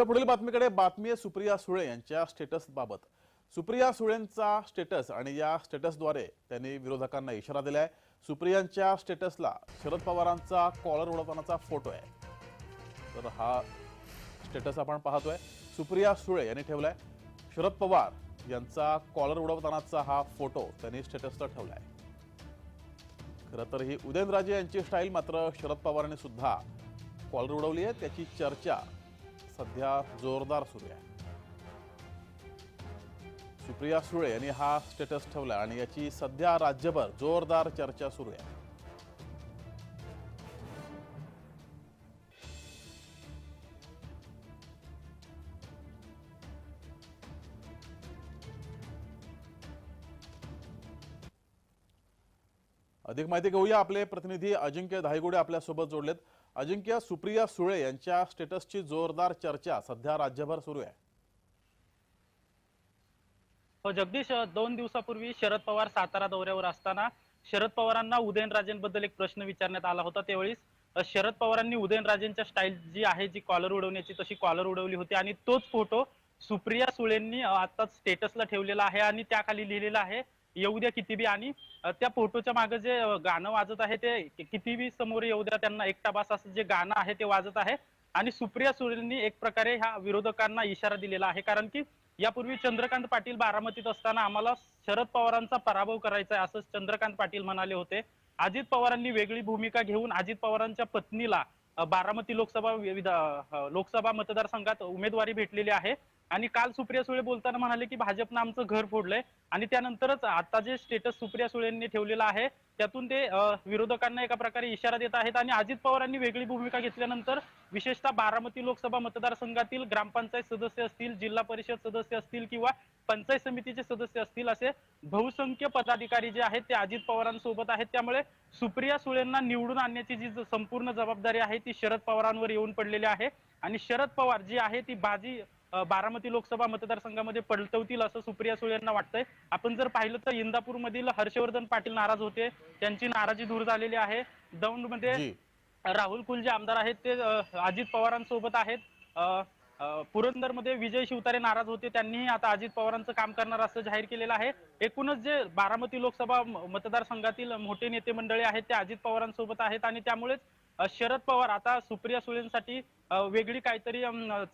तर पुढील बातमीकडे बातमी आहे सुप्रिया सुळे यांच्या स्टेटस बाबत. सुप्रिया सुळेंचा स्टेटस आणि या स्टेटसद्वारे त्यांनी विरोधकांना इशारा दिलाय. सुप्रियांच्या स्टेटसला शरद पवारांचा कॉलर उडवतानाचा फोटो आहे. तर हा स्टेटस आपण पाहतोय. सुप्रिया सुळे यांनी ठेवलाय. शरद पवार यांचा कॉलर उडवतानाचा हा फोटो त्यांनी स्टेटसला ठेवलाय. खरं तर ही उदयनराजे यांची स्टाईल मात्र शरद पवारांनी सुद्धा कॉलर उडवली आहे. त्याची चर्चा सध्या जोरदार सुरू आहे. सुप्रिया सुळे यांनी हा स्टेटस ठेवला आणि याची सध्या राज्यभर जोरदार चर्चा सुरू आहे. अधिक माहिती घेऊया. आपले प्रतिनिधी अजिंक्य धायगुडे आपल्यासोबत जोडलेत. अजिंक्य सुप्रिया सुळे यांच्या स्टेटसची जोरदार चर्चा सध्या राज्यभर सुरू आहे. हो जगदीश दोन दिवसापूर्वी शरद पवार सातारा दौऱ्यावर असताना शरद पवारांना उदयनराजेंबद्दल एक प्रश्न विचारण्यात आला होता. त्यावेळी शरद पवारांनी उदयनराजेंच्या स्टाईल जी आहे जी कॉलर उडवण्याची तशी कॉलर उडवली होती. आणि तोच फोटो सुप्रिया सुळेंनी अ, आता स्टेटसला ठेवलेला आहे आणि त्याखाली लिहिलेला आहे. येऊ द्या किती बी. आणि त्या फोटोच्या मागे जे गाणं वाजत आहे ते किती बी समोर येऊ द्या त्यांना. एकटा बास असं जे गाणं आहे ते वाजत आहे. आणि सुप्रिया सुळेंनी एक प्रकारे ह्या विरोधकांना इशारा दिलेला आहे. कारण की यापूर्वी चंद्रकांत पाटील बारामतीत असताना आम्हाला शरद पवारांचा पराभव करायचा आहे असं चंद्रकांत पाटील म्हणाले होते. अजित पवारांनी वेगळी भूमिका घेऊन अजित पवारांच्या पत्नीला बारामती लोकसभा लोकसभा मतदारसंघात उमेदवारी भेटलेली आहे. आणि काल सुप्रिया सुळे बोलताना म्हणाले की भाजपनं आमचं घर फोडलंय. आणि त्यानंतरच आता जे स्टेटस सुप्रिया सुळेंनी ठेवलेलं आहे त्यातून ते विरोधकांना एका प्रकारे इशारा देत आहेत. आणि अजित पवारांनी वेगळी भूमिका घेतल्यानंतर विशेषतः बारामती लोकसभा मतदारसंघातील ग्रामपंचायत सदस्य असतील जिल्हा परिषद सदस्य असतील किंवा पंचायत समितीचे सदस्य असतील असे बहुसंख्य पदाधिकारी जे आहेत ते अजित पवारांसोबत आहेत. त्यामुळे सुप्रिया सुळेंना निवडून आणण्याची जी संपूर्ण जबाबदारी आहे ती शरद पवारांवर येऊन पडलेली आहे. आणि शरद पवार जी आहे ती बाजी बारामती लोकसभा मतदारसंघामध्ये पलटवतील असं सुप्रिया सुळे यांना वाटतंय. आपण जर पाहिलं तर इंदापूर मधील हर्षवर्धन पाटील नाराज होते. त्यांची नाराजी दूर झालेली आहे. दौंडमध्ये जी. राहुल कुल जे आमदार आहेत. ते अजित पवारांसोबत आहेत. पुरंदरमध्ये विजय शिवतारे नाराज होते. त्यांनीही आता अजित पवारांचं काम करणार असं जाहीर केलेलं आहे. एकूणच जे बारामती लोकसभा मतदारसंघातील मोठे नेते मंडळी आहेत ते अजित पवारांसोबत आहेत आणि त्यामुळेच शरद पवार आता सुप्रिया सुळेंसाठी वेगळी काहीतरी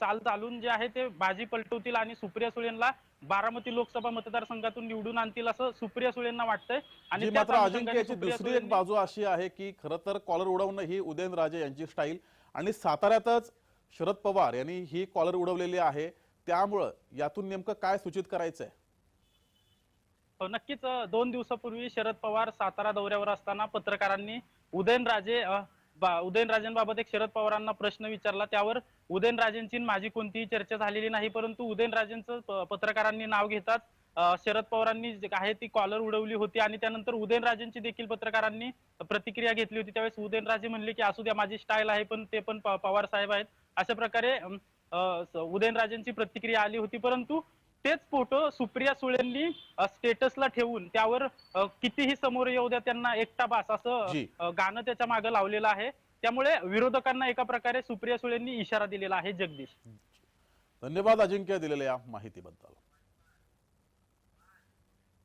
चाल चालून जे आहे ते बाजी पलटवतील आणि सुप्रिया सुळेंना बारामती लोकसभा मतदारसंघातून निवडून आणतील असं सुप्रिया सुळेंना वाटतंय. त्याच मात्र अनुषंगाने अजिंक्य याची सुप्रिया दुसरी एक बाजू अशी आहे की खरं तर कॉलर उडवणं ही उदयनराजे यांची स्टाईल आणि साताऱ्यातच शरद पवार यांनी ही कॉलर उडवलेली आहे. त्यामुळं यातून नेमकं काय सूचित करायचंय? हो नक्कीच दोन दिवसापूर्वी शरद पवार सातारा दौऱ्यावर असताना पत्रकारांनी उदयनराजे उदयनराजेंबाबत एक शरद पवारांना प्रश्न विचारला. त्यावर उदयनराजेंची माझी कोणतीही चर्चा झालेली नाही परंतु उदयनराजेंचं पत्रकारांनी नाव घेतात शरद पवारांनी जे आहे ती कॉलर उडवली होती आणि त्यानंतर उदयनराजेंची देखील पत्रकारांनी प्रतिक्रिया घेतली होती. त्यावेळेस उदयनराजे म्हणले की असू द्या माझी स्टाईल आहे पण ते पण पवार साहेब आहेत. अशा प्रकारे उदयनराजेंची प्रतिक्रिया आली होती. परंतु तेच फोटो सुप्रिया सुळेंनी स्टेटसला ठेवून त्यावर कितीही समोर येऊ द्या त्यांना एकटा बास असं गाणं त्याच्यामागे लावलेलं आहे. त्यामुळे विरोधकांना एका प्रकारे सुप्रिया सुळेंनी इशारा दिलेला आहे जगदीश. धन्यवाद अजिंक्य दिलेल्या या माहितीबद्दल.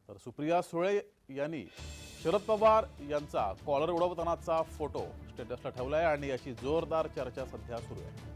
तर सुप्रिया सुळे यांनी शरद पवार यांचा कॉलर उडवतानाचा फोटो स्टेटसला ठेवलाय आणि याची जोरदार चर्चा सध्या सुरू आहे.